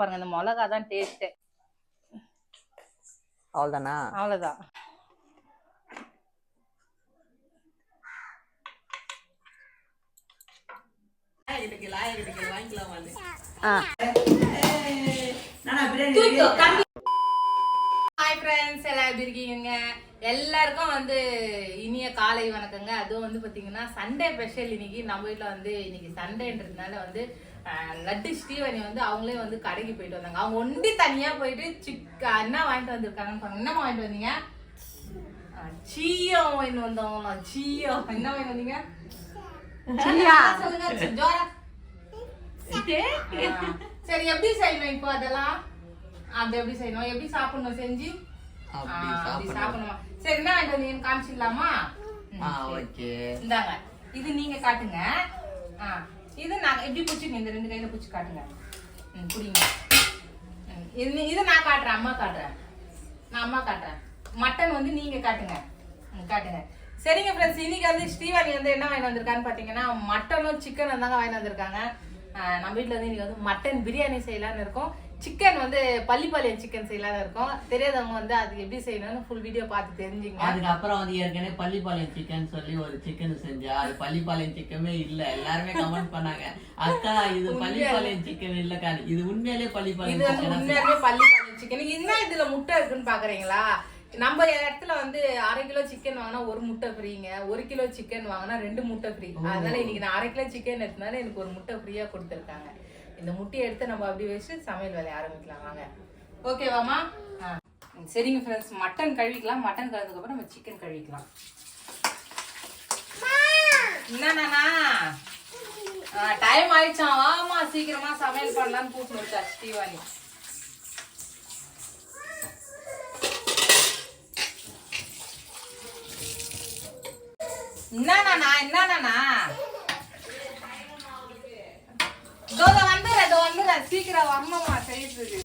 பாருங்க இந்த மிளகா தான் டேஸ்ட் அவ்வளோதானா எப்படி இருக்கீங்க? எல்லாருக்கும் வந்து இனிய காலை வணக்கங்க. அதுவும் வந்து பாத்தீங்கன்னா சண்டே ஸ்பெஷல் இன்னைக்கு. நம்ம வீட்ல வந்து இன்னைக்கு சண்டேன்றதுனால வந்து லட்டு ஸ்ரீவனி வந்து அவங்களே வந்து கடைக்கு போயிட்டு வந்தாங்க. அவங்க ஒண்டி தனியா போயிட்டு சிக்க என்ன வாங்கிட்டு வந்திருக்காங்கன்னு பாருங்க. என்னமா வாங்கிட்டு வந்தீங்க? சீயம் வாங்கிட்டு வந்தவங்களா சீயம் என்ன வாங்கிட்டு வந்தீங்க. சொல்லுங்க ஜோரா. சரி எப்படி செய்யணும் இப்போ அதெல்லாம்? அப்படி எப்படி செய்யணும்? எப்படி சாப்பிடணும் செஞ்சு? சாப்பிடணும். சரி என்ன வாங்கிட்டு வந்தீங்கன்னு காமிச்சிடலாமா. ஓகே. இந்தாங்க. இது நீங்க காட்டுங்க. ஆ, இது நான் இப்படி பிடிச்சிங்க இந்த ரெண்டு கையில் பிடிச்சி காட்டுங்க. ம் குடிங்க ம், இது இதை இது நான் காட்டுறேன் அம்மா காட்டுறேன். நான் அம்மா காட்டுறேன். மட்டன் வந்து நீங்கள் காட்டுங்க. ம், காட்டுங்க. சரிங்க ஃப்ரெண்ட்ஸ் இன்னைக்கு வந்து ஸ்ரீவாணி வந்து என்ன வாங்கி வந்திருக்கான்னு பார்த்தீங்கன்னா மட்டனும் சிக்கனும் தாங்க வாங்கி வந்திருக்காங்க. நம்ம வீட்டில் வந்து இன்னைக்கு வந்து மட்டன் பிரியாணி செய்யலான்னு இருக்கோம். சிக்கன் வந்து பள்ளிப்பாளையம் சிக்கன் செய்யலாம்னு இருக்கோம். தெரியாதவங்க வந்து அது எப்படி செய்யணும்னு ஃபுல் வீடியோ பார்த்து தெரிஞ்சுங்க. அதுக்கப்புறம் வந்து ஏற்கனவே பள்ளிப்பாளையம் சிக்கன் சொல்லி ஒரு சிக்கன் செஞ்சா அது பள்ளிப்பாளையம் சிக்கமே இல்ல. எல்லாருமே கமெண்ட் பண்ணாங்க. அக்கா இது பள்ளிப்பாளையம் சிக்கன் இல்லக்கா இது உண்மையிலே இது பள்ளிப்பாளையம் வந்து சிக்கன் உண்மையாலுமே பள்ளிப்பாளையம் சிக்கன் என்ன இதுல முட்டை இருக்குன்னு பாக்குறீங்களா? நம்ம இடத்துல வந்து அரை கிலோ சிக்கன் வாங்கினா ஒரு முட்டை ஃப்ரீங்க ஒரு கிலோ சிக்கன் வாங்கினா ரெண்டு முட்டை ஃப்ரீ அதனால இன்னைக்கு நான் அரை கிலோ சிக்கன் எடுத்தனால எனக்கு ஒரு முட்டை ஃப்ரீயா கொடுத்துருக்காங்க. இந்த முட்டையை எடுத்து நம்ம அப்படி வச்சு சமையல் வேலையை ஆரம்பிக்கலாம். வாங்க. ஓகேவாமா ஆ. சரிங்க ஃப்ரெண்ட்ஸ் மட்டன் கழுவிக்கலாம். மட்டன் கழுவுனதுக்கு அப்புறம் நம்ம சிக்கன் கழுவிக்கலாம். என்னண்ணா டைம் ஆயிடுச்சான் வாமா சீக்கிரமா சமையல் பண்ணலாம்னு கூப்பிட்டு வச்சா ஸ்ரீவாணி என்னண்ணா என்னண்ணா இதோ இதோ வந்துடுறேன் இதோ சீக்கிரம் வரணுமா செய்யறதுக்கு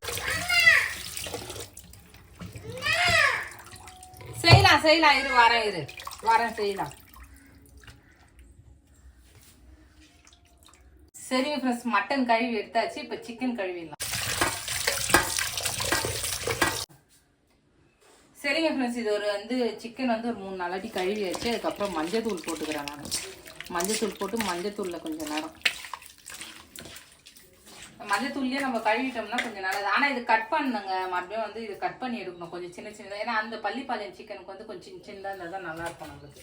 செய்யலாம் செய்யலாம். இரு வரேன் இரு. வரேன் செய்யலாம். சரி ஃப்ரெண்ட்ஸ் மட்டன் கழுவி எடுத்தாச்சு. இப்போ சிக்கன் கழுவிடலாம். சரிங்க ஃப்ரெண்ட்ஸ் இது ஒரு வந்து சிக்கன் வந்து ஒரு மூணு நாளாட்டி கழுவியாச்சு. அதுக்கப்புறம் மஞ்சள் தூள் போட்டுக்கிறேன் நான். மஞ்சள் தூள் போட்டு மஞ்சள் தூளில் கொஞ்சம் நேரம் மஞ்சள் தூள்லயே நம்ம கழுவிட்டோம்னா கொஞ்சம் நல்லது. ஆனால் இது கட் பண்ணுங்க மறுபடியும் வந்து இது கட் பண்ணி எடுக்கணும். கொஞ்சம் சின்ன சின்னதாக ஏன்னா அந்த பள்ளிப்பாளையம் சிக்கனுக்கு வந்து கொஞ்சம் சின்ன சின்னதாக இருந்தால் தான் நல்லாயிருக்கும் நம்மளுக்கு.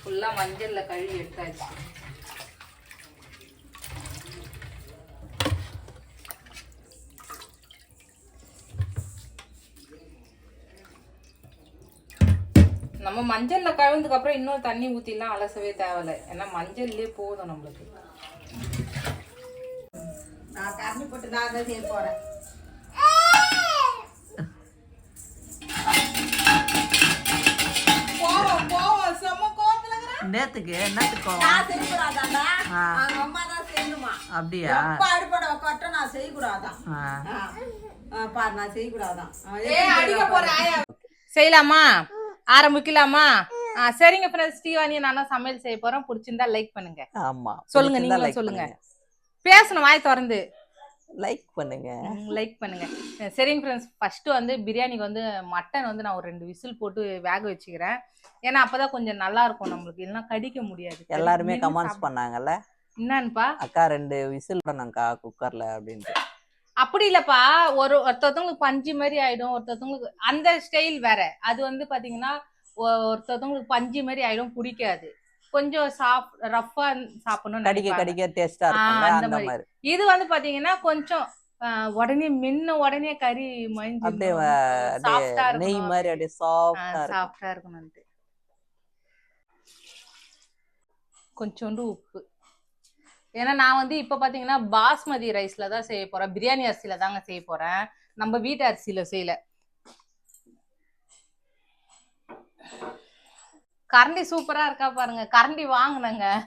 ஃபுல்லாக மஞ்சளில் கழுவி எடுத்தாச்சு. நம்ம மஞ்சளில் கழுவுனதுக்கப்புறம் இன்னொரு தண்ணி ஊற்றிலாம் அலசவே தேவையில்ல. ஏன்னா மஞ்சள்லேயே போதும் நம்மளுக்கு. நான் கரண்டி போட்டு நான் தான் செய்ய போறேன். நேத்துக்கு என்னத்துக்கு அப்படியா? அடிப்படை கொட்ட நான் செய்யக்கூடாதான். பாரு நான் செய்யக்கூடாதான். செய்யலாம்? ஆரம்பிக்கலாமா? சரிங்க ஃப்ரெண்ட்ஸ் ஸ்ரீவாணி நானும் சமையல் செய்ய போறோம் பிடிச்சிருந்தா லைக் பண்ணுங்க. ஆமா சொல்லுங்க, நீங்களும் சொல்லுங்க. பேசணும் வாய் திறந்து. லைக் பண்ணுங்க. லைக் பண்ணுங்க. சரிங்க ஃப்ரெண்ட்ஸ் ஃபர்ஸ்ட் வந்து பிரியாணிக்கு வந்து மட்டன் வந்து நான் ஒரு ரெண்டு விசில் போட்டு வேக வச்சுக்கிறேன். ஏன்னா அப்பதான் கொஞ்சம் நல்லா இருக்கும் நம்மளுக்கு. இல்லைன்னா கடிக்க முடியாது. எல்லாருமே கமெண்ட்ஸ் பண்ணாங்கல்ல? என்னன்னுப்பா அக்கா ரெண்டு விசில் பண்ணாங்கக்கா குக்கர்ல அப்படின்ட்டு. அப்படி இல்லப்பா. ஒரு ஒருத்தவங்களுக்கு பஞ்சு மாதிரி ஆயிடும். ஒருத்தவங்களுக்கு அந்த ஸ்டைல் வேற. அது வந்து பாத்தீங்கன்னா ஒருத்தவங்களுக்கு பஞ்சு மாதிரி ஆயிடும். பிடிக்காது. கொஞ்சம் சாப் ரஃபா சாப்பிடணும் கடிக்க கடிக்க டேஸ்டா அந்த மாதிரி. இது வந்து பாத்தீங்கன்னா கொஞ்சம் உடனே மென்ன உடனே கறி சாஃப்டா அப்படியே நெய் மாதிரி அப்படியே சாஃப்டா இருக்கும் சாஃப்டா இருக்கணும்ட்டு கொஞ்சோண்டு உப்பு. ஏன்னா நான் வந்து இப்ப பாத்தீங்கன்னா பாஸ்மதி ரைஸ்ல தான் செய்ய போறேன். பிரியாணி அரிசியில தாங்க செய்ய போறேன். நம்ம வீட்டு அரிசியில செய்யல. கரண்டி சூப்பரா இருக்கா பாருங்க. கரண்டி வாங்கினேங்க.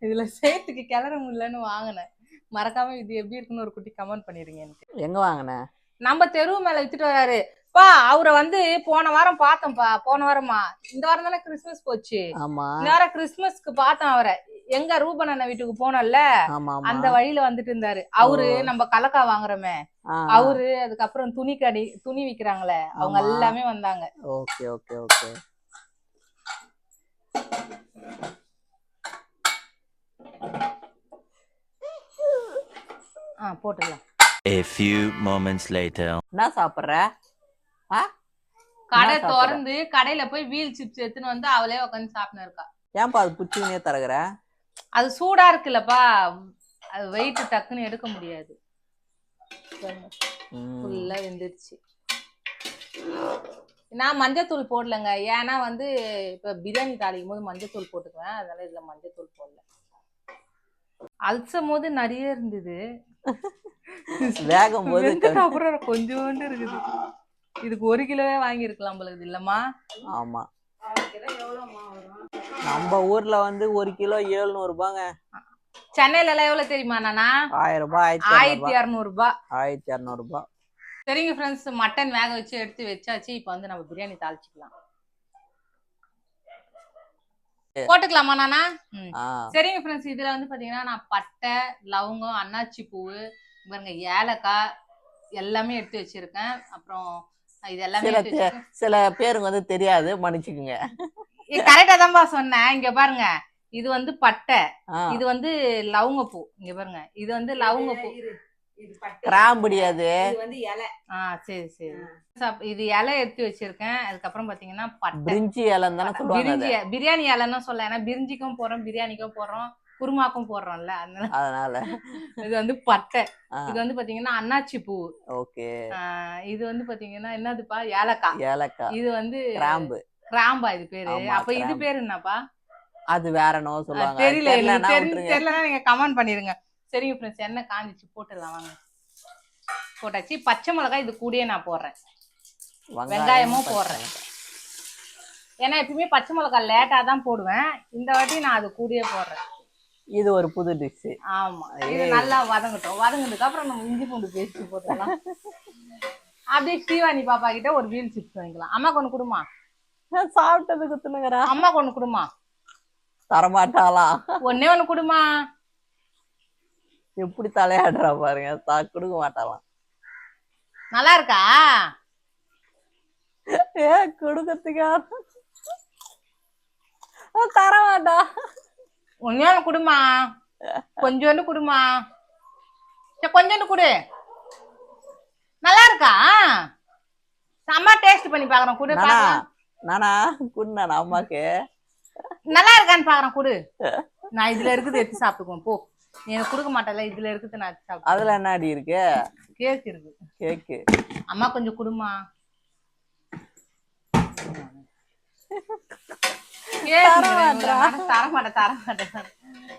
இதுல சேர்த்துக்கு கிளற முடியலன்னு வாங்கினேன். மறக்காம இது எப்படி இருக்குன்னு ஒரு குட்டி கமெண்ட் பண்ணிருங்க எனக்கு. எங்க வாங்கின? நம்ம தெரு மேல வித்துட்டு வராரு. பா அவரை வந்து போன வாரம் பார்த்தோம்ப்பா போன வாரமா. இந்த வாரம் தானே கிறிஸ்மஸ் போச்சு. இந்த வாரம் கிறிஸ்மஸ்க்கு பார்த்தோம் அவரை. எங்க ரூபன் அண்ணன் வீட்டுக்கு போனோம்ல. அந்த வழியில வந்துட்டு இருந்தாரு. அவரு. நம்ம கலக்கா வாங்குறோமே. அவரு அதுக்கப்புறம் துணி கடை துணி விக்கிறாங்களே. அவங்க. எல்லாமே வந்தாங்க. Okay okay okay. ஆ போட்டுடலாம் A few moments later. என்ன சாப்பிடுற? ஆ? கடை? திறந்து கடையில போய் வீல் சிப்ஸ் எடுத்துன்னு வந்து அவளே உட்காந்து சாப்பிட்டு இருக்கா. ஏன்பா அது புச்சினே தரகுற? அது சூடா இருக்குல்லப்பா. அது வெயிட் டக்குன்னு எடுக்க முடியாது. ம். ஃபுல்லா வெந்துருச்சு. நான் மஞ்சத்தூள் போடலங்க. ஏன்னா வந்து இப்ப பிரியாணி தாளிக்கும் போது மஞ்சத்தூள் போட்டுக்குவேன். அதனால இதுல மஞ்சத்தூள் போடல. அல்சம் போது நிறைய இருந்தது. வேகும் போது அப்புறம் கொஞ்சோண்டு இருக்குது. இதுக்கு ஒரு கிலோவே வாங்கியிருக்கலாம் போல இல்லம்மா? ஆமா. நம்ம ஊர்ல வந்து ஒரு கிலோ ஏழுநூறு ரூபாங்க. சென்னையில எல்லாம் எவ்வளவு தெரியுமா நானா? ஆயிரம் ரூபாய் ஆயிரத்தி இரநூறு ரூபாய். ஆயிரத்தி இரநூறு ரூபாய். சரிங்க ஃப்ரெண்ட்ஸ் மட்டன் வேக வச்சு எடுத்து வச்சாச்சு. இப்போ வந்து நம்ம பிரியாணி தாளிச்சுக்கலாம். போட்டுக்கலாமா நானா? சரிங்க ஃப்ரெண்ட்ஸ் இதுல வந்து பாத்தீங்கன்னா நான் பட்டை லவங்கம் அன்னாச்சி பூவு பாருங்க ஏலக்காய் எல்லாமே எடுத்து வச்சிருக்கேன். அப்புறம் இது எல்லாமே சில பேருக்கு வந்து தெரியாது. மன்னிச்சுக்குங்க. கரெக்டா தான்ப்பா சொன்னேன். இங்க பாருங்க. இது வந்து பட்டை. இது வந்து லவங்கப்பூ. இங்க பாருங்க. இது வந்து லவங்கப்பூ. கிராம்புடி அது இது வந்து இலை. ஆ சரி சரி. சாப்- இது இலை எடுத்து வச்சிருக்கேன். அதுக்கப்புறம் பாத்தீங்கன்னா பட்டை. பிரிஞ்சி இலைன்னு தானே சொல்லுவாங்க பிரியாணி இலைன்னு சொல்ல. ஏன்னா பிரிஞ்சிக்கும் போடுறோம் பிரியாணிக்கும் போடுறோம் குருமாக்கும் போடுறோம்ல அதனால. அதனால. இது வந்து பட்டை. இது வந்து பாத்தீங்கன்னா அன்னாச்சி பூ. ஓகே. ஆஹ் இது வந்து பாத்தீங்கன்னா என்னதுப்பா? ஏலக்காய். ஏலக்காய். இது வந்து கிராம்பு. கிராம்பா இது பேரு. அப்ப இது. பேரு என்னப்பா? அது வேற என்னவோ சொல்லுவாங்க. தெரியல. தெரியலன்னா நீங்க கமெண்ட் பண்ணிருங்க சரிங்க ஃப்ரெண்ட்ஸ் எண்ணெய் காஞ்சிச்சு போட்டுடலாம் வாங்க. போட்டாச்சு. பச்சை மிளகாய் இது கூடயே நான் போடுறேன். வெங்காயமும் போடுறேன். ஏன்னா எப்பயுமே பச்சை மிளகாய் லேட்டா தான் போடுவேன். இந்த வாட்டி நான் அது கூடயே போடுறேன். இது ஒரு புது டிஷ் ஆமா. இது நல்லா வதங்கட்டும். வதங்கினதுக்கு அப்புறம் நம்ம இஞ்சி பூண்டு பேஸ்ட் போட்டுக்கலாம். அப்படியே ஸ்ரீவாணி பாப்பா கிட்ட ஒரு வீல் சிப்ஸ் வாங்கிக்கலாம். அம்மா கொண்டு கொடுமா? சாப்பிட்டது குத்துனுங்கிறா. அம்மா கொண்டு கொடுமா? தரமாட்டாளா? ஒன்னே ஒண்ணு கொடுமா? எப்படி தலையாடுறா பாருங்க. தா கொடுக்க மாட்டாளாம். நல்லா இருக்கா ஏ கொடுக்கறதுக்கா? தர மாட்டா ஒன்னே கொடுமா கொஞ்சோண்டு கொடுமா சரி கொஞ்சோண்டு கொடு. நல்லா இருக்கா செம்ம டேஸ்ட் பண்ணி பாக்குறேன் குடு நானா? குடுண்ணா அம்மாக்கு. நல்லா இருக்கான்னு பாக்குறேன் குடு நான் இதுல இருக்குது எடுத்து சாப்பிட்டுக்குவேன் போ. நீ எனக்கு கொடுக்க மாட்டல இதுல இருக்குது நான் சாப்பிட்டு அதுல என்ன அடி இருக்கு? கேக் இருக்கு. கேக்கு. அம்மா கொஞ்சம் குடுமா.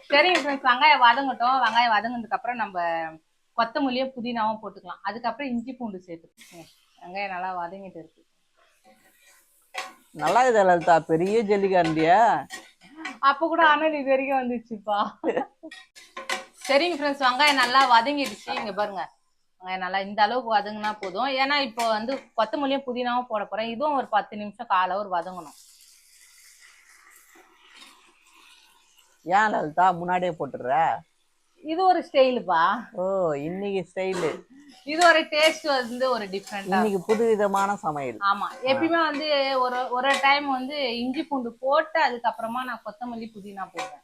ஃப்ரெண்ட்ஸ் வெங்காயம் வதங்கட்டும். வெங்காயம் வதங்கினதுக்கு அப்புறம் நம்ம கொத்தமல்லியும் புதினாவும் போட்டுக்கலாம். அதுக்கப்புறம் இஞ்சி பூண்டு சேர்த்துக்கோங்க. வெங்காயம் நல்லா வதங்கிட்டு இருக்கு. நல்லா இது லலிதா. பெரிய ஜல்லிக்காண்டியா அப்ப கூட அனல் இது வரைக்கும் வந்துச்சுப்பா. சரிங்க ஃப்ரெண்ட்ஸ் வெங்காயம் நல்லா வதங்கிடுச்சு. இங்க பாருங்க. வெங்காயம் நல்லா இந்த அளவுக்கு வதங்கினா போதும். ஏன்னா இப்போ வந்து கொத்தமல்லியும் புதினாவும் போட போறேன். இதுவும் ஒரு பத்து நிமிஷம் கால ஒரு வதங்கணும். ஏன் லலிதா முன்னாடியே போட்டுடுற? இது ஒரு ஸ்டைலுப்பா ஓ இன்னைக்கு ஸ்டைலு இது ஒரு டேஸ்ட் வந்து ஒரு டிஃப்ரெண்டா இன்னைக்கு புது விதமான சமையல். ஆமா. எப்பயுமே வந்து ஒரு ஒரு டைம் வந்து இஞ்சி பூண்டு போட்டு அதுக்கப்புறமா நான் கொத்தமல்லி புதினா போடுவேன்.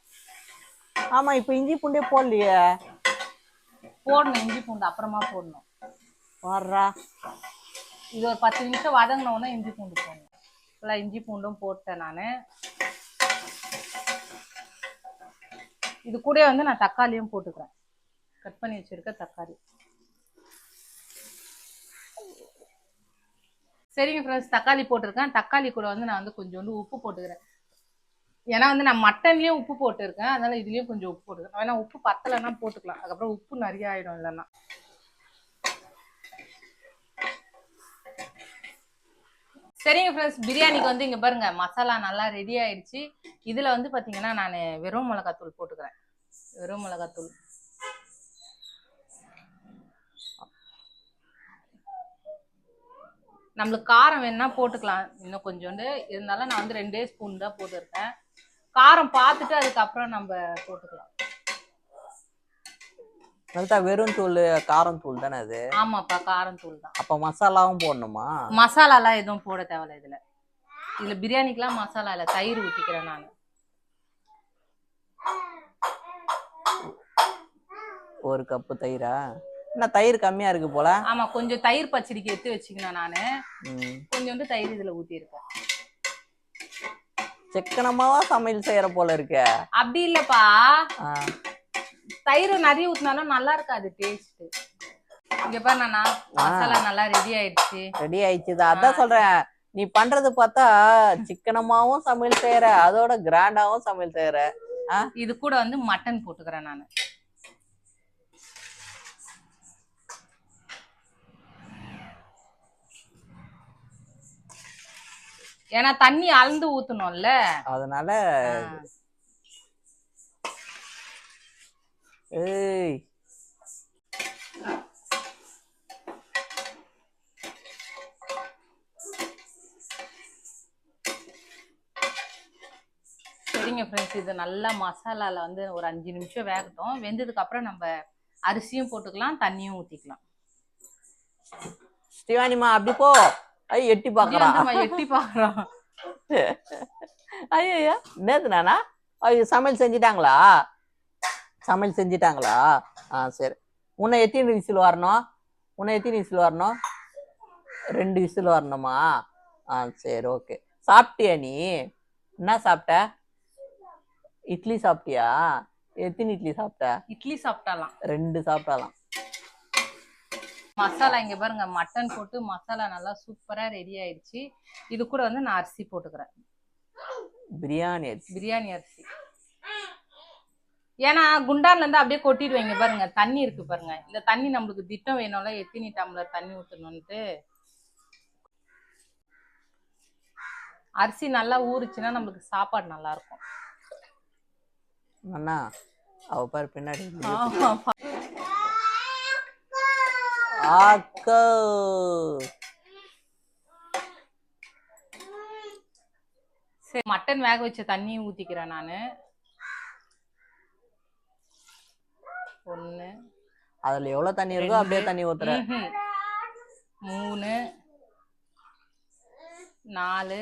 ஆமா இப்ப இஞ்சி பூண்டே போடலையே. போடணும் இஞ்சி பூண்டு அப்புறமா போடணும். வர்றா. இது ஒரு பத்து நிமிஷம் வதங்கினோடனே இஞ்சி பூண்டு போடணும். ஃபுல்லாக இஞ்சி பூண்டும் போட்டேன் நான். இது கூட வந்து நான் தக்காளியும் போட்டுக்கிறேன். கட் பண்ணி வச்சிருக்க தக்காளி. சரிங்க ஃப்ரெண்ட்ஸ் தக்காளி போட்டிருக்கேன். தக்காளி கூட வந்து நான் வந்து கொஞ்சோண்டு உப்பு போட்டுக்கிறேன். ஏன்னா வந்து நான் மட்டன்லேயும் உப்பு போட்டிருக்கேன். அதனால இதுலேயும் கொஞ்சம் உப்பு போட்டுக்கிறேன். ஏன்னா உப்பு பத்தலைன்னா போட்டுக்கலாம். அதுக்கப்புறம் உப்பு நிறைய ஆயிடும் இல்லைன்னா. சரிங்க ஃப்ரெண்ட்ஸ் பிரியாணிக்கு வந்து இங்கே பாருங்க மசாலா நல்லா ரெடி ஆயிடுச்சு இதில் வந்து பார்த்தீங்கன்னா நான் வெறும் மிளகாத்தூள் போட்டுக்கிறேன். வெறும் மிளகாத்தூள். நம்மளுக்கு காரம் வேணும்னா போட்டுக்கலாம். இன்னும் கொஞ்சோண்டு. இருந்தாலும் நான் வந்து ரெண்டே ஸ்பூன் தான் போட்டிருக்கேன். காரம் பார்த்துட்டு அதுக்கப்புறம் நம்ம போட்டுக்கலாம். லலிதா வெறும் தூள் காரம் தூள் தானே அது? ஆமாப்பா காரம் தூள் தான். அப்ப மசாலாவும் போடணுமா? மசாலாலாம் எதுவும் போட தேவையில்ல இதுல. இதுல பிரியாணிக்கெல்லாம் மசாலா இல்ல தயிர் ஊத்திக்கிறேன் நான். ஒரு கப்பு தயிரா? என்ன தயிர் கம்மியா இருக்கு போல? ஆமா கொஞ்சம் தயிர் பச்சடிக்கு எடுத்து வச்சுக்கணும் நானு. கொஞ்சோண்டு தயிர் இதுல ஊத்தி இருக்கேன் சிக்கனமாவா சமையல் செய்யற போல இருக்க? அப்படி இல்லப்பா. தயிர் நிறைய ஊத்தினாலும் நல்லா இருக்காது டேஸ்ட் இங்க பாரு நானா மசாலா நல்லா ரெடி ஆயிடுச்சு. ரெடி ஆயிடுச்சுதா. அதான் சொல்றேன். நீ பண்றது பார்த்தா சிக்கனமாவும் சமையல் செய்யற அதோட கிராண்டாவும் சமையல் செய்யற இது கூட வந்து மட்டன் போட்டுக்கிறேன் நான். ஏன்னா தண்ணி அளந்து ஊத்தணும்ல. அதனால ஆ. ஏய். சரிங்க ஃப்ரெண்ட்ஸ் இது நல்லா மசாலால வந்து ஒரு அஞ்சு நிமிஷம் வேகட்டும். வெந்ததுக்கு அப்புறம் நம்ம அரிசியும் போட்டுக்கலாம் தண்ணியும் ஊத்திக்கலாம். ஸ்ரீவாணிமா அப்படி போ. ஐ எட்டி நம்ம எட்டி பாக்குறோம் ஐயா நேத்து நானா? ஐயோ சமையல் செஞ்சிட்டாங்களா? சமையல் செஞ்சிட்டாங்களா? ஆ சரி. உன்னை எத்தனை விசில் வரணும்? உன்னை எத்தனை விசில் வரணும்? ரெண்டு விசில் வரணுமா? ஆ சரி ஓகே. சாப்பிட்டியா நீ? என்ன சாப்பிட்ட? இட்லி சாப்பிட்டியா? எத்தனை இட்லி சாப்பிட்ட? இட்லி சாப்பிட்டாலாம். ரெண்டு சாப்பிட்டாலாம். மசாலா இங்க பாருங்க மட்டன் போட்டு மசாலா நல்லா சூப்பரா ரெடி ஆயிடுச்சு. இது கூட வந்து நான் அரிசி போட்டுக்கிறேன். பிரியாணி அரிசி. பிரியாணி அரிசி. ஏன்னா குண்டான்ல இருந்து அப்படியே கொட்டிடுவீங்க பாருங்க. தண்ணி இருக்கு பாருங்க. இந்த தண்ணி நம்மளுக்கு திட்டம் வேணும்ல எத்தனை டம்ளர் தண்ணி ஊத்தணும்ட்டு அரிசி நல்லா ஊறுச்சுன்னா நம்மளுக்கு சாப்பாடு நல்லா இருக்கும் அண்ணா அவ பாரு பின்னாடி. அக்கா சரி மட்டன் வேக வச்ச தண்ணியும் ஊத்திக்கிறேன் நானு. ஒண்ணு. அதுல எவ்வளவு தண்ணி இருக்கோ அப்படியே தண்ணி ம்ஹும். மூணு. நாலு.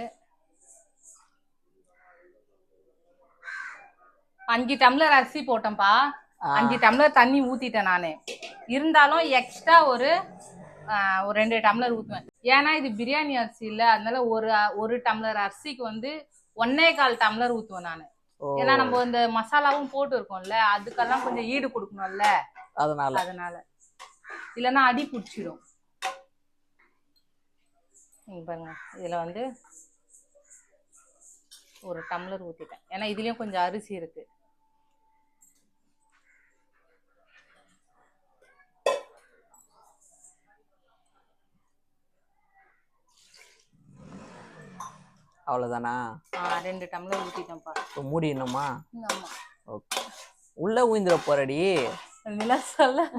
அஞ்சு டம்ளர் அரிசி போட்டேன்ப்பா. அஞ்சு டம்ளர் தண்ணி ஊத்திட்டேன் நானு. இருந்தாலும் எக்ஸ்ட்ரா ஒரு ஒரு ரெண்டு டம்ளர் ஊத்துவேன். ஏன்னா இது பிரியாணி அரிசி இல்ல. அதனால ஒரு ஒரு டம்ளர் அரிசிக்கு வந்து ஒன்னே கால் டம்ளர் ஊத்துவேன் நானு. ஏன்னா நம்ம இந்த மசாலாவும் போட்டு இருக்கோம்ல அதுக்கெல்லாம் கொஞ்சம் ஈடு கொடுக்கணும்ல. அதனால. அதனால. இல்லைன்னா அடி பிடிச்சிடும் பாருங்க இதுல வந்து ஒரு டம்ளர் ஊத்திட்டேன். ஏன்னா இதுலயும் கொஞ்சம் அரிசி இருக்கு. அவ்வளவுதானா? ஆ, ரெண்டு டம்ளர் ஊத்திட்டேன்ப்பா. இப்போ மூடிடணுமா ஓகே. உள்ள ஊந்துட போறடி. நிலா சொல்ல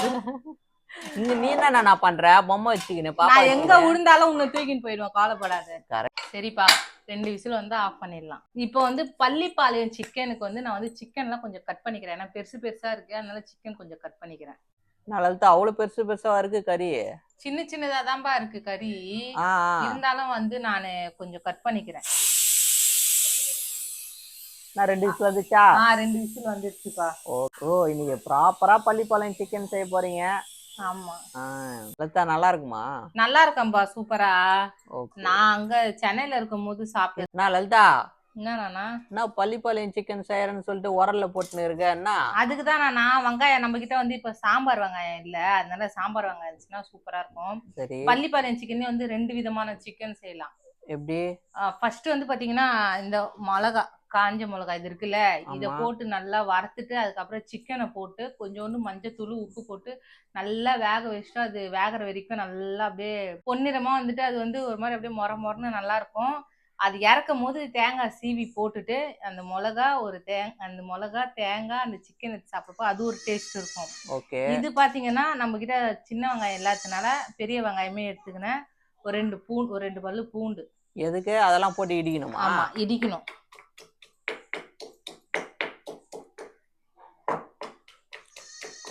இங்க நீ என்ன நான் பண்ற? பொம்மை வச்சுக்கினு பாப்பா நான் எங்க விழுந்தாலும் உன்னை தூக்கின்னு போயிடுவேன் கவலைப்படாத. Correct. சரிப்பா ரெண்டு விசில் வந்து ஆஃப் பண்ணிடலாம். இப்போ வந்து பள்ளிப்பாளையம் சிக்கனுக்கு வந்து நான் வந்து சிக்கன்லாம் கொஞ்சம் கட் பண்ணிக்கிறேன். ஏன்னா பெருசு பெருசா இருக்கு. அதனால சிக்கன் கொஞ்சம் கட் பண்ணிக்கிறேன். நான் லலிதா அவ்வளவு பெருசு பெருசா இருக்கு கறி? சின்ன சின்னதா தான்பா இருக்கு கறி. ஆ ஆ. இருந்தாலும் வந்து நான் கொஞ்சம் கட் பண்ணிக்கிறேன். நான் ரெண்டு விசில் வந்துச்சா? ஆ ரெண்டு விசில் வந்துருச்சுப்பா. ஓ ஓ இன்னைக்கு ப்ராப்பரா பள்ளிப்பாளையம் சிக்கன் செய்ய போறீங்க. ஆமா. ஆ லலிதா நல்லா இருக்குமா? நல்லா இருக்கேன்பா சூப்பரா. ஓகே. நான் அங்க சென்னையில இருக்கும் போது சாப்பிட்டேன். நான் லலிதா என்னண்ணா நான் பள்ளிப்பாளையம் சிக்கன் செய்யறேன்னு சொல்லிட்டு உரல்ல போட்டுன்னு இருக்க என்ன அதுக்கு தான் நான் வெங்காயம் நம்ம கிட்ட வந்து இப்ப சாம்பார் வெங்காயம் இல்ல அதனால சாம்பார் வெங்காயம் இருந்துச்சுன்னா சூப்பரா இருக்கும். சரி. பள்ளிப்பாளையம் சிக்கனே வந்து ரெண்டு விதமான சிக்கன் செய்யலாம். எப்படி? ஃபர்ஸ்ட் வந்து பாத்தீங்கன்னா இந்த மிளகா காஞ்ச மிளகா இது இருக்குல்ல இத. போட்டு நல்லா வறுத்துட்டு அதுக்கப்புறம் சிக்கனை போட்டு கொஞ்சோண்டு மஞ்சத்தூள் உப்பு போட்டு நல்லா வேக வச்சுட்டு அது வேகிற வரைக்கும் நல்லா அப்படியே பொன்னிறமா வந்துட்டு அது வந்து ஒரு மாதிரி அப்படியே மொர மொரன்னு நல்லா இருக்கும். அது இறக்கும் போது தேங்காய் சீவி போட்டுட்டு அந்த மிளகா ஒரு தேங் அந்த மிளகா தேங்காய் அந்த சிக்கன் எடுத்து சாப்பிட்றப்போ அது ஒரு டேஸ்ட் இருக்கும். ஓகே. இது பாத்தீங்கன்னா நம்ம கிட்ட சின்ன வெங்காயம் இல்லாததுனால பெரிய வெங்காயமே எடுத்துக்கினேன். ஒரு ரெண்டு பூண்டு ஒரு ரெண்டு பல்லு பூண்டு. எதுக்கு? அதெல்லாம் போட்டு இடிக்கணுமா? ஆமா இடிக்கணும்.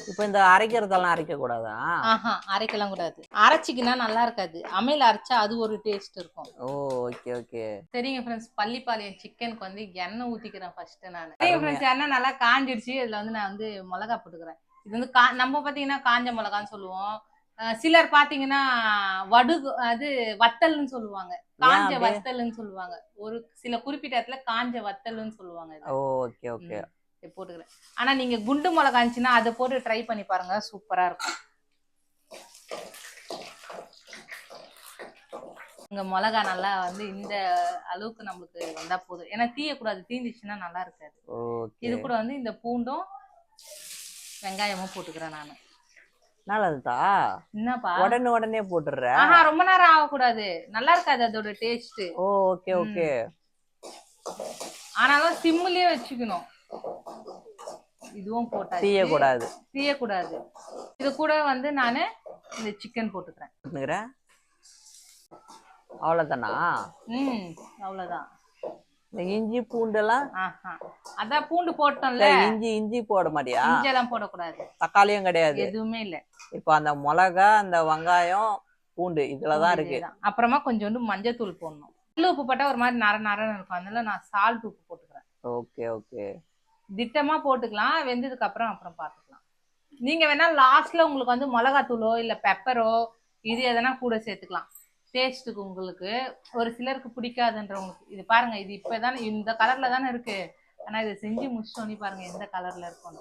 இப்போ இந்த அரைக்கிறதெல்லாம் அரைக்க கூடாதா? ஆஹா அரைக்கலாம் கூடாது. அரைச்சிக்கினா நல்லா இருக்காது. அம்மையில அரைச்சா அது ஒரு டேஸ்ட் இருக்கும். Oh okay okay. சரிங்க ஃப்ரெண்ட்ஸ் பள்ளிப்பாளையம் சிக்கனுக்கு வந்து எண்ணெய் ஊத்திக்கிறேன் ஃபர்ஸ்ட் நான். சரிங்க ஃப்ரெண்ட்ஸ் எண்ணெய் நல்லா காஞ்சிடுச்சு. இதுல வந்து நான் வந்து மிளகா போட்டுக்கிறேன். இது வந்து கா நம்ம பாத்தீங்கன்னா காஞ்ச மிளகான்னு சொல்லுவோம். சிலர் பாத்தீங்கன்னா வடுகு அது வத்தல்னு சொல்லுவாங்க. காஞ்ச? வத்தல்னு சொல்லுவாங்க. ஒரு சில குறிப்பிட்ட இடத்துல காஞ்ச வத்தல்னு சொல்லுவாங்க ஓகே ஓகே. போட்டுக்கிறேன். ஆனா நீங்க குண்டு மிளகா இருந்துச்சுன்னா அதை போட்டு ட்ரை பண்ணி பாருங்க. சூப்பரா இருக்கும். இங்க மிளகா நல்லா வந்து இந்த அளவுக்கு நம்மளுக்கு வந்தா போதும். ஏன்னா தீயக்கூடாது. தீந்துச்சுன்னா நல்லா இருக்காது. இது கூட வந்து இந்த பூண்டும் வெங்காயமும் போட்டுக்கிறேன் நான். நல்லதுதா? என்னப்பா? உடனே உடனே போட்டுடுற? ஆஹா ரொம்ப நேரம் ஆகக்கூடாது. நல்லா இருக்காது அதோட டேஸ்ட் ஓ ஓகே ஓகே. ஆனாலும் சிம்முலயே வச்சுக்கணும். இதுவும் போட்டாச்சு. தீயக்கூடாது. தீயக்கூடாது. இது கூட வந்து நான் இந்த சிக்கன் போட்டுக்கிறேன். போட்டுக்கிற அவ்வளோதானா ம் அவ்வளோதான் இந்த இஞ்சி பூண்டெல்லாம் அதான் பூண்டு போட்டோம்ல. இஞ்சி இஞ்சி போட மாட்டியா? இஞ்செல்லாம் போடக்கூடாது. தக்காளியும் கிடையாது. எதுவுமே இல்ல. இப்போ அந்த மிளகா அந்த வெங்காயம் பூண்டு இதுலதான் இருக்கு. இதேதான். அப்புறமா கொஞ்சோண்டு மஞ்சத்தூள் போடணும். கல் உப்பு போட்டா ஒரு மாதிரி நர நரன்னு இருக்கும். அதனால நான் சால்ட் உப்பு போட்டுக்கிறேன். Okay okay. திட்டமா போட்டுக்கலாம் வெந்ததுக்கு அப்புறம் அப்புறம் பார்த்துக்கலாம் நீங்க வேணா லாஸ்ட்ல உங்களுக்கு வந்து மிளகாத்தூளோ இல்ல பெப்பரோ இது எதனா கூட சேர்த்துக்கலாம். டேஸ்ட்டுக்கு உங்களுக்கு ஒரு சிலருக்கு பிடிக்காதுன்றவங்களுக்கு. இது பாருங்க இது இப்பதானே இந்த கலர்ல தானே இருக்கு. ஆனா இதை செஞ்சு முடிச்சோன்னே பாருங்க எந்த கலர்ல இருக்கும்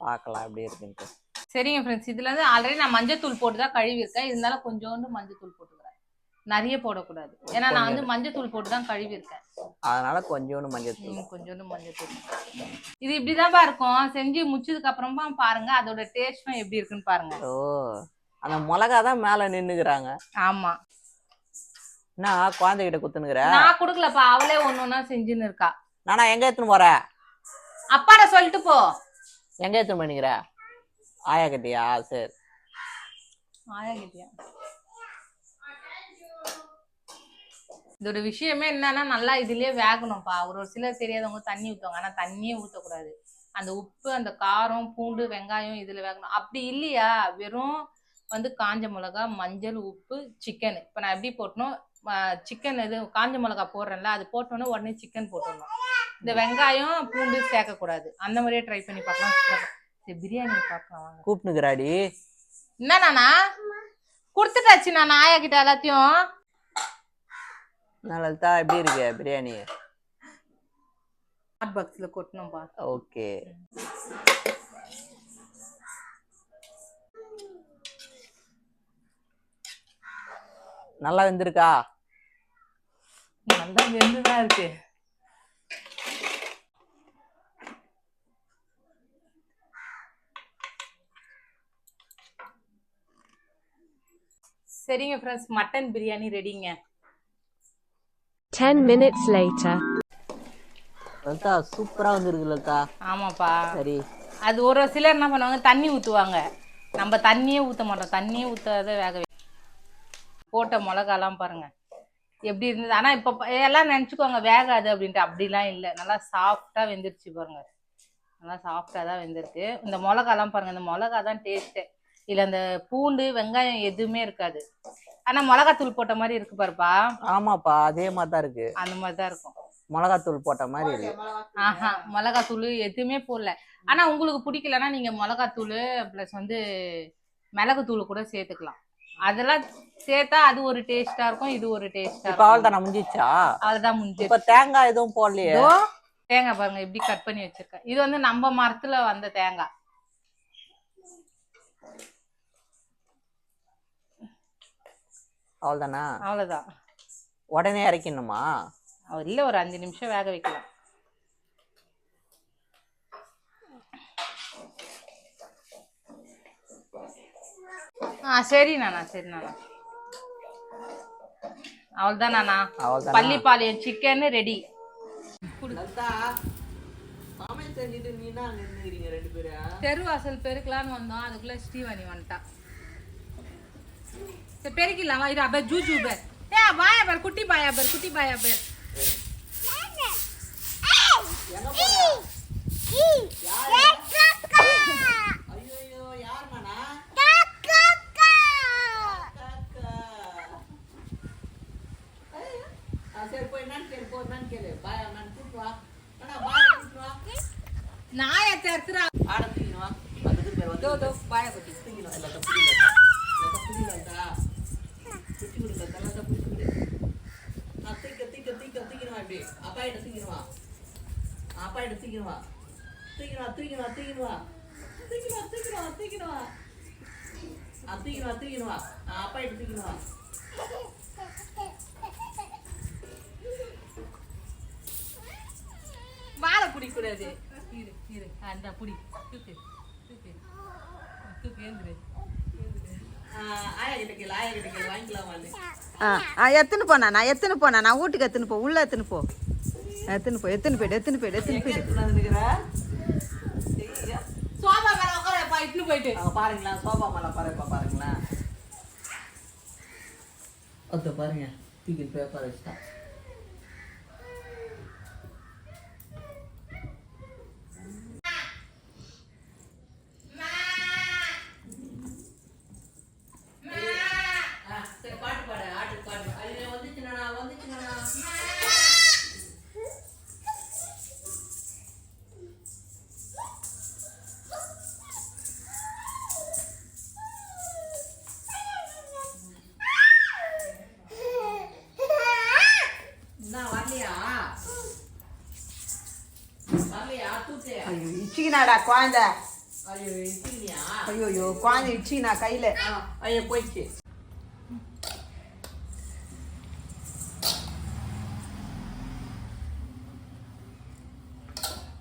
பார்க்கலாம் எப்படி இருக்குன்ட்டு. சரிங்க ஃப்ரெண்ட்ஸ் இதுல இருந்து ஆல்ரெடி நான் மஞ்சத்தூள் போட்டு தான் கழுவிருக்கேன் இருந்தாலும் கொஞ்சோண்டு மஞ்சத்தூள் போட்டுக்கிறேன் நிறைய போடக்கூடாது. ஏன்னா நான் வந்து மஞ்சத்தூள் போட்டு தான் கழுவிருக்கேன் அதனால கொஞ்சோண்டு மஞ்சள் தூள் ம், கொஞ்சோண்டு மஞ்சத்தூள். இது இப்படிதான்ப்பா இருக்கும் செஞ்சு முடிச்சதுக்கு அப்புறமா பாருங்க அதோட டேஸ்டும் எப்படி இருக்குன்னு பாருங்க. ஓ அந்த மிளகா தான் மேல நின்னுக்குறாங்க. ஆமா. என்ன குழந்தைகிட்ட குத்துனுக்குற? நான் கொடுக்கலப்பா அவளே ஒண்ணு ஒண்ணா செஞ்சுன்னு இருக்கா. நானா எங்க எடுத்துன்னு போற? அப்பாட சொல்லிட்டு போ. எங்க எடுத்துன்னு பண்ணிக்கிற ஆயா கிட்டியா? சரி. ஆயா கிட்டியா? இதோட விஷயமே என்னன்னா நல்லா இதுலயே வேகணும்ப்பா. ஒரு ஒரு சிலர் தெரியாதவங்க தண்ணி ஊத்துவாங்க. ஆனா தண்ணியே ஊத்தக்கூடாது. அந்த உப்பு அந்த காரம் பூண்டு வெங்காயம் இதுல வேகணும். அப்படி இல்லையா? வெறும் வந்து காஞ்ச மிளகா மஞ்சள் உப்பு சிக்கன் இப்போ நான் எப்படி போட்டணும் சிக்கன் இது காஞ்ச மிளகா போடுறேன்ல அது போட்டோன்னே உடனே சிக்கன் போட்டுடணும். இந்த வெங்காயம் பூண்டு சேர்க்கக்கூடாது. அந்த மாதிரியே ட்ரை பண்ணி பார்க்கலாம். சரி பிரியாணி பார்க்கலாம் வாங்க. கூப்பிட்டுக்கிறாடி என்ன நானா? கொடுத்துட்டாச்சு நான் ஆயா கிட்ட எல்லாத்தையும். நல்லதா எப்படி இருக்கு பிரியாணி ஹாட் பாக்ஸ்ல கொட்டணும்பா ஓகே. நல்லா வெந்திருக்கா? நல்லா வெந்துதான் இருக்கு. சரிங்க ஃப்ரெண்ட்ஸ் மட்டன் பிரியாணி ரெடிங்க 10 minutes later. லலிதா சூப்பரா வந்திருக்கு லலிதா ஆமாப்பா. சரி. அது ஒரு சிலர் என்ன பண்ணுவாங்க தண்ணி ஊற்றுவாங்க நம்ம தண்ணியே ஊற்ற மாட்டோம். தண்ணியே ஊற்றாத வேக போட்ட மிளகாலாம் பாருங்க. எப்படி இருந்தது? ஆனால் இப்போ எல்லாம் நினச்சிக்குவாங்க வேகாது அப்படின்ட்டு. அப்படிலாம் இல்லை. நல்லா சாஃப்டாக வெந்துருச்சு பாருங்க. நல்லா சாஃப்டாக தான் வெந்திருக்கு. இந்த மிளகாலாம் பாருங்க. இந்த மிளகா தான் டேஸ்ட்டு இதில் அந்த பூண்டு வெங்காயம் எதுவுமே இருக்காது. ஆனால் மிளகாத்தூள் போட்ட மாதிரி இருக்கு பாருப்பா. ஆமாப்பா அதே மாதிரி தான் இருக்கு. அந்த மாதிரி தான் இருக்கும். மிளகாத்தூள் போட்ட மாதிரி இருக்கு. ஆஹா மிளகாத்தூள் எதுவுமே போடல. ஆனா உங்களுக்கு பிடிக்கலன்னா நீங்க மிளகாத்தூள் ப்ளஸ் வந்து மிளகுத்தூள் கூட சேர்த்துக்கலாம். அதெல்லாம் சேர்த்தா அது ஒரு டேஸ்டா இருக்கும் இது ஒரு டேஸ்டா இப்ப அவள் இருக்கும். தானே முடிஞ்சிச்சா அவ்வளவுதான் முடிஞ்சு இப்ப தேங்காய் எதுவும் போடலையே? தேங்காய் பாருங்க இப்படி கட் பண்ணி வச்சிருக்கேன். இது வந்து நம்ம மரத்துல வந்த தேங்காய். அவள் தானே அவ்வளவுதான் உடனே இறக்கணுமா இல்ல ஒரு அஞ்சு நிமிஷம் வேக வைக்கலாம். ஆ சரி நானா சரி நானா. அவள்தான் நானா? பள்ளிப்பாளையம் சிக்கன் ரெடி தெருவாசல் பெருக்கலான்னு வந்தோம். அதுக்குள்ள ஸ்ரீவாணி வந்துட்டா. சரி பெருக்கிடலாம் வா இரு அப்ப ஜூஜு பேர் ஏ பாயா பேர் குட்டி பாயா பேர் குட்டி பாயா பேர் ஐயோ போய் என்னன்னு கேளு போ என்னன்னு கேளு பாய் நான் கூட்டு வா அண்ணா பாய் கூட்டு வா நாயை தருத்துறா ஆட தூக்கின்னு வா அதுக்கு பேர் வந்து தோ பாய பத்தி தூக்கின்னு வா எல்லாத்தையும் புரியல எல்லாத்தையும் புரியலடா குட்டி குடில எல்லாத்தையும் புடிச்சு குடி நான் தூக்க தூக்க தூக்க தூக்கின்னு வா இப்படி அப்பா கிட்ட தூக்கின்னு வா அப்பா கிட்ட தூக்கின்னு வா தூக்கின்னு வா தூக்கின்னு வா தூக்கின்னு வா தூக்கின்னு வா தூக்கின்னு வா தூக்கின்னு வா ஆ, தூக்கின்னு வா தூக்கின்னு வா ஆ, அப்பா கிட்ட தூக்கின்னு வா வாழை பிடிக்க கூடாது இரு இரு அந்த புடி தூக்கு தூக்கு தூக்கு ஏந்துரு ஆ, ஆயா கிட்ட கேளு ஆயா கிட்ட கேளு வாங்கிக்கலாம் வந்து ஆ ஆ எத்துன்னு போனா நான் எத்துன்னு போனா நான் வீட்டுக்கு எத்துன்னு போ உள்ள எத்துன்னு போ எத்துன்னு போ எத்துன்னு போயிடு எத்துன்னு போயிடு எத்துன்னு எங்க போயிடு போயிட்டு பாருங்களா சோபா மேல பாருப்பா பாருங்களா பாருங்க தூக்கி பேப்பர் வச்சுட்டா இச்சிக்கினாடா குழந்தை. ஐயோ ஐயோ ஐயோ குழந்தை இச்சிக்கினா கையில. ஐயோ போயிடுச்சு.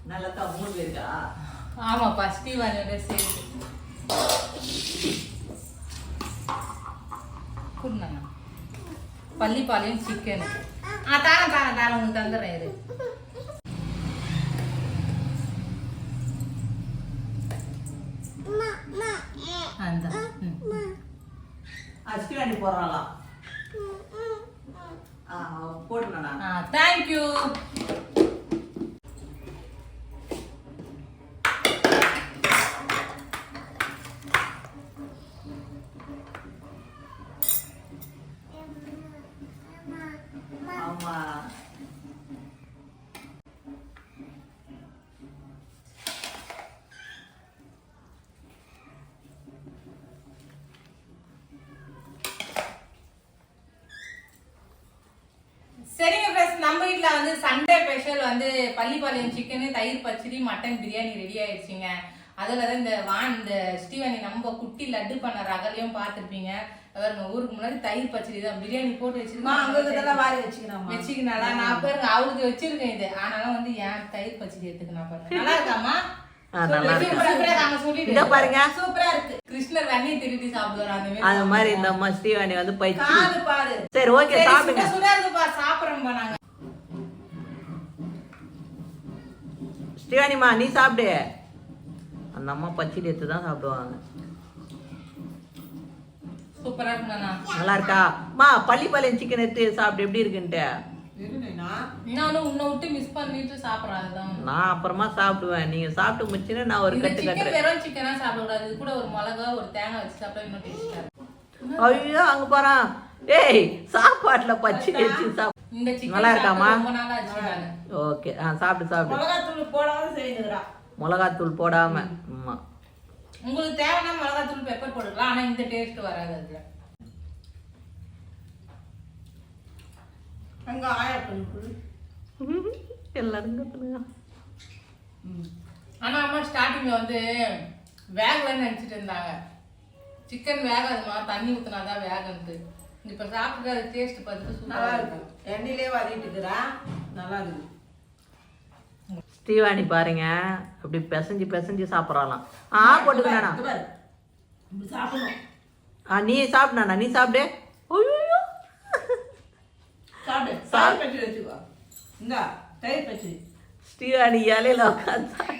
நல்லா தான் மூணு இருக்கா? ஆமாப்பா ஸ்ரீவாணியோட சேர்த்து குடுங்க பள்ளிப்பாளையம் சிக்கன் ஆ தாரம் தாரம் தாரம் உங்களுக்கு தந்துடுறேன் இது அந்த ம். அஸ்கிராண்டி போடுறாளாம் ஆ போட்டுனா ஆ தேங்க்யூ ஆமா சரிங்க ஃப்ரெண்ட்ஸ் நம்ம வீட்ல வந்து சண்டே ஸ்பெஷல் வந்து பள்ளிப்பாளையம் சிக்கன் தயிர் பச்சடி மட்டன் பிரியாணி ரெடி ஆயிடுச்சுங்க. அதுல தான் இந்த வான் இந்த ஸ்ரீவாணி நம்ம குட்டி லட்டு பண்ண ரகலையும் பார்த்துருப்பீங்க. பாருங்க ஊருக்கு முன்னாடி தயிர் பச்சடி தான் பிரியாணி போட்டு வச்சிருக்கோம். வாரி வச்சுக்கிறாமா வச்சுக்கினாலா நான் பாருங்க அவளுக்கு வச்சிருக்கேன் இது. ஆனாலும் வந்து ஏன் தயிர் பச்சடி எடுத்துக்கணும் பாருங்க. நல்லா இருக்காமா பாருங்க. சூப்பரா இருக்கு. கிருஷ்ணர் வெண்ணெய் திருடி சாப்பிடுவாரு அந்த அந்த மாதிரி இந்த அம்மா ஸ்ரீவாணி வந்து பாரு. சரி ஓகே சாப்பிடுங்க. சுட சுட இருக்குப்பா சாப்பிடுறோம்ப்பா நாங்க. ஸ்ரீவாணிமா நீ சாப்பிடு. அந்த அம்மா பச்சடி எடுத்து தான் சாப்பிடுவாங்க. சூப்பரா நல்லா இருக்கா மா பள்ளிப்பாளையம் சிக்கன் எடுத்து சாப்பிட்டு எப்படி இருக்குன்ட்டு? நானும் உன்னை விட்டு மிஸ் பண்ணிட்டு சாப்பிடுறேன் அதுதான். நான் அப்புறமா சாப்பிடுவேன். நீங்க சாப்பிட்டு முடிச்சுன்னா நான் ஒரு கட்டு சிக்கன் கட்டுறேன். வெறும் சிக்கனா சாப்பிடக்கூடாது. இது கூட ஒரு மிளகா ஒரு தேங்காய் வச்சு சாப்பிட்டா இன்னும் டேஸ்டா இருக்கும். ஐயோ அங்க பாரு டேய் சாப்பாட்டுல பச்சடி வச்சு சாப்பிடு. இந்த சிக்கன் நல்லா இருக்காம்மா? ரொம்ப நாளா ஆச்சு நானு ஓகே ஆ சாப்பிட்டு சாப்பிடு. மிளகாத்தூள் போடாத செய்யுதுடா மிளகாத்தூள் போடாம. ஆமா உங்களுக்கு தேவைன்னா மிளகாய் தூள் பெப்பர் போட்டுக்கலாம். ஆனா இந்த டேஸ்ட் வராது அதுல. அங்க ஆயிரத்தி எல்லாரும் கத்துனுங்க. ஆனா அம்மா ஸ்டார்டிங்ல வந்து வேகலன்னு நினைச்சிட்டு இருந்தாங்க. சிக்கன் வேகாதுமா? தண்ணி ஊத்துனாதான் வேகன்ட்டு. இப்ப சாப்பிட்டு அது டேஸ்ட் பார்த்துட்டு சூப்பரா இருக்கு. எண்ணெயிலே வாரிட்டு இருக்கிறா நல்லா இருக்கு. ஸ்ரீவாணி பாருங்க. அப்படி பிசைஞ்சு பிசைஞ்சு சாப்பிடலாம் ஆ போட்டுக்கணா இப்படி சாப்பிடணும். ஆ நீ சாப்பிடணா நீ சாப்பிடு. ஐயோ. சாப்பிடு. சாப்பிடு. தயிர் பச்சடி வச்சுக்கோ. இந்த தயிர் ஸ்ரீவாணி இலையில உட்காந்து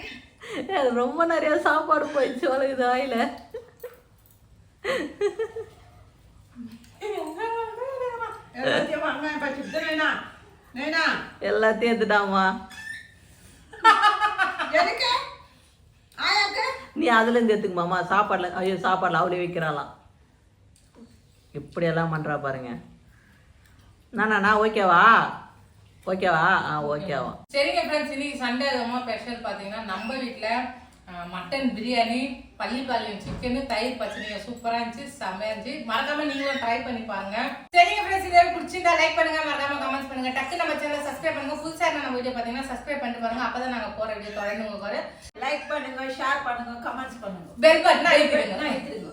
ரொம்ப நிறைய சாப்பாடு போயிடுச்சு உலகுது வாயில. எல்லாத்தையும் எடுத்துட்டாமா நீ அதுல இருந்து எடுத்துக்குமாமா சாப்பாடுல ஐயோ சாப்பாடுல அவளே வைக்கிறாளாம். இப்படியெல்லாம் பண்றா பாருங்க. நானா நான் ஓகேவா? ஓகேவா? ஆ ஓகேவா. சரிங்க ஃப்ரெண்ட்ஸ் இன்னைக்கு சண்டே ஸ்பெஷல் பார்த்தீங்கன்னா நம்ம வீட்டில் மட்டன் பிரியாணி பள்ளிப்பாளையம் சிக்கனு தயிர் பச்சடிங்க சூப்பராக இருந்துச்சு செம்மையா இருந்துச்சு. மறக்காம நீங்களும் ட்ரை பண்ணி பாருங்க. சரிங்க ஃப்ரெண்ட்ஸ் இதே பிடிச்சிருந்தா லைக் பண்ணுங்க மறக்காம கமெண்ட்ஸ் பண்ணுங்க. டக்கு நம்ம சேனல் சப்ஸ்கிரைப் பண்ணுங்க. புதுசாக நம்ம வீடியோ பார்த்தீங்கன்னா சப்ஸ்கிரைப் பண்ணிட்டு பாருங்க. அப்பதான் நாங்கள் போகிற வீடியோ தொடர்ந்து உங்களுக்கு லைக் பண்ணுங்க ஷேர் பண்ணுங்க கமெண்ட்ஸ் பண்ணுங்க. Bell button அழுத்திடுங்க.